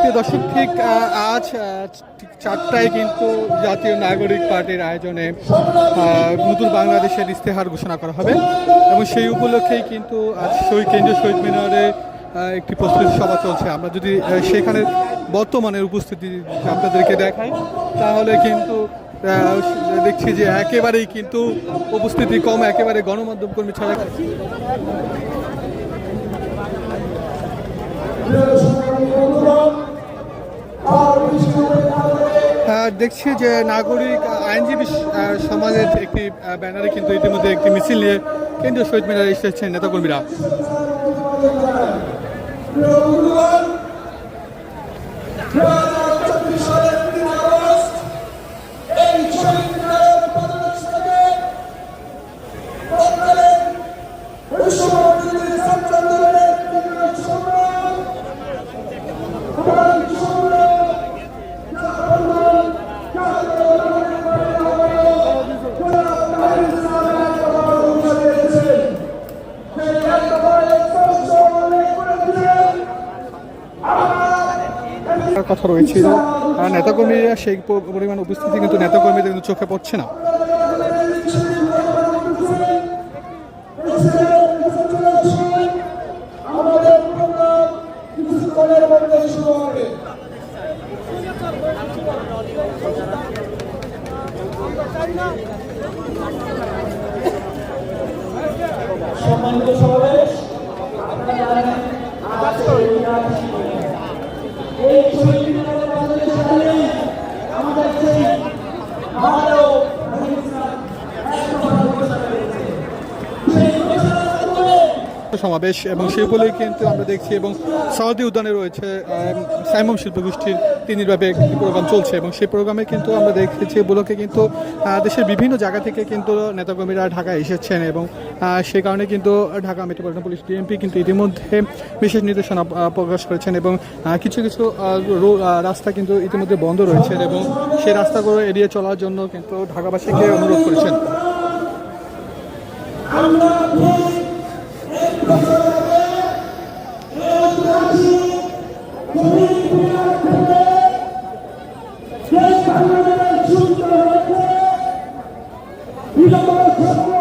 প্রিয় দর্শক, ঠিক আজ ঠিক চারটায় কিন্তু জাতীয় নাগরিক পার্টির আয়োজনে নতুন বাংলাদেশের ইস্তেহার ঘোষণা করা হবে। এবং সেই উপলক্ষেই কিন্তু আজ শহীদ, কেন্দ্রীয় শহীদ মিনারে একটি প্রস্তুতি সভা চলছে। আমরা যদি সেখানে বর্তমানের উপস্থিতি আপনাদেরকে দেখাই, তাহলে কিন্তু দেখছি যে একেবারেই কিন্তু উপস্থিতি কম, একেবারে গণমাধ্যম কর্মী ছাড়া দেখছি যে নাগরিক আইনজীবী সমাজের একটি ব্যানারে কিন্তু ইতিমধ্যে একটি মিছিল নিয়ে কেন্দ্রীয় শহীদ মিনারে এসেছেন নেতাকর্মীরা। কথা রয়েছিল আর নেতাকর্মীরা সেই পরিমাণ উপস্থিতি কিন্তু নেতাকর্মীদের কিন্তু চোখে পড়ছে না। সম্মানিত সমাবেশ সমাবেশ এবং সেই বলেই কিন্তু আমরা দেখছি এবং সাউদি উদ্যানে রয়েছে সাইমম শিল্প গোষ্ঠীর তিন ব্যাপী একটি প্রোগ্রাম চলছে এবং সেই প্রোগ্রামে কিন্তু আমরা দেখেছি এগুলোকে কিন্তু দেশের বিভিন্ন জায়গা থেকে কিন্তু নেতাকর্মীরা ঢাকায় এসেছেন এবং সে কারণে কিন্তু ঢাকা মেট্রোপলিটন পুলিশ ডিএমপি কিন্তু ইতিমধ্যে বিশেষ নির্দেশনা প্রকাশ করেছেন এবং কিছু কিছু রাস্তা কিন্তু ইতিমধ্যে বন্ধ রয়েছে এবং সেই রাস্তাগুলো এড়িয়ে চলার জন্য কিন্তু ঢাকাবাসীকে অনুরোধ করেছেন। Thank you.